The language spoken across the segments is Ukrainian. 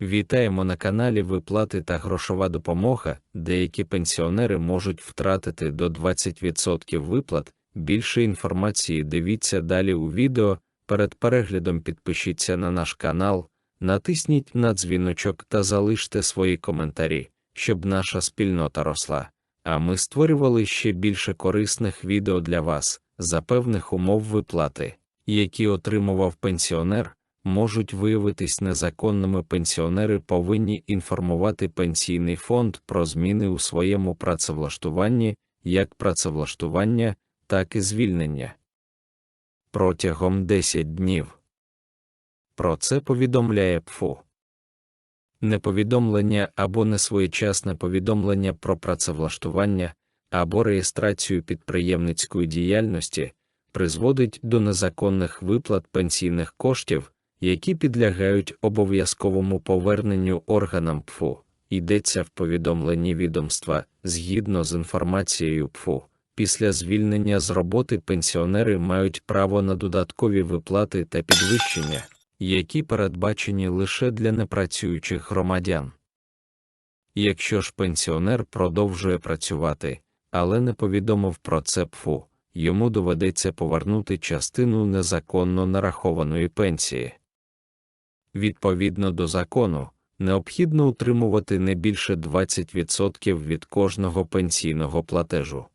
Вітаємо на каналі Виплати та грошова допомога. Деякі пенсіонери можуть втратити до 20% виплат. Більше інформації дивіться далі у відео. Перед переглядом підпишіться на наш канал, натисніть на дзвіночок та залиште свої коментарі, щоб наша спільнота росла. А ми створювали ще більше корисних відео для вас за певних умов виплати, які отримував пенсіонер можуть виявитись незаконними пенсіонери повинні інформувати пенсійний фонд про зміни у своєму працевлаштуванні, як працевлаштування, так і звільнення. Протягом 10 днів. Про це повідомляє ПФУ. Неповідомлення або несвоєчасне повідомлення про працевлаштування або реєстрацію підприємницької діяльності призводить до незаконних виплат пенсійних коштів, які підлягають обов'язковому поверненню органам ПФУ. Йдеться в повідомленні відомства згідно з інформацією ПФУ. Після звільнення з роботи пенсіонери мають право на додаткові виплати та підвищення, які передбачені лише для непрацюючих громадян. Якщо ж пенсіонер продовжує працювати, але не повідомив про це ПФУ, йому доведеться повернути частину незаконно нарахованої пенсії. Відповідно до закону, необхідно утримувати не більше 20% від кожного пенсійного платежу.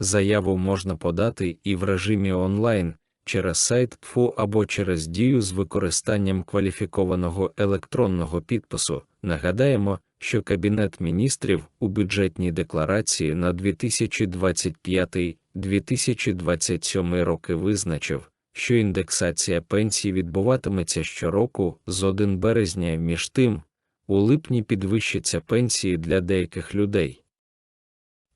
Заяву можна подати і в режимі онлайн через сайт ПФУ або через дію з використанням кваліфікованого електронного підпису. Нагадаємо, що Кабінет міністрів у бюджетній декларації на 2025-2027 роки визначив, що індексація пенсій відбуватиметься щороку з 1 березня між тим, у липні підвищаться пенсії для деяких людей.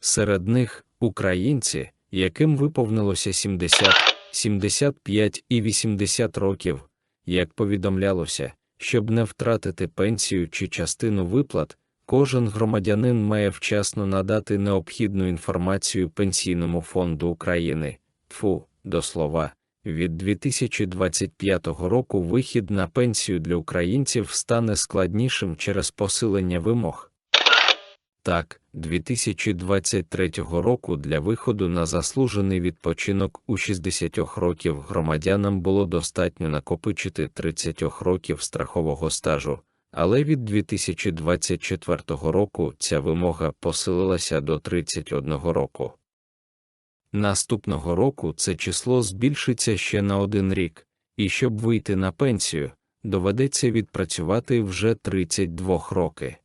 Серед них українці, яким виповнилося 70, 75 і 80 років, як повідомлялося, щоб не втратити пенсію чи частину виплат, кожен громадянин має вчасно надати необхідну інформацію Пенсійному фонду України. ФУ, до слова, від 2025 року вихід на пенсію для українців стане складнішим через посилення вимог. Так, 2023 року для виходу на заслужений відпочинок у 60 років громадянам було достатньо накопичити 30 років страхового стажу, але від 2024 року ця вимога посилилася до 31 року. Наступного року це число збільшиться ще на один рік, і щоб вийти на пенсію, доведеться відпрацювати вже 32 роки.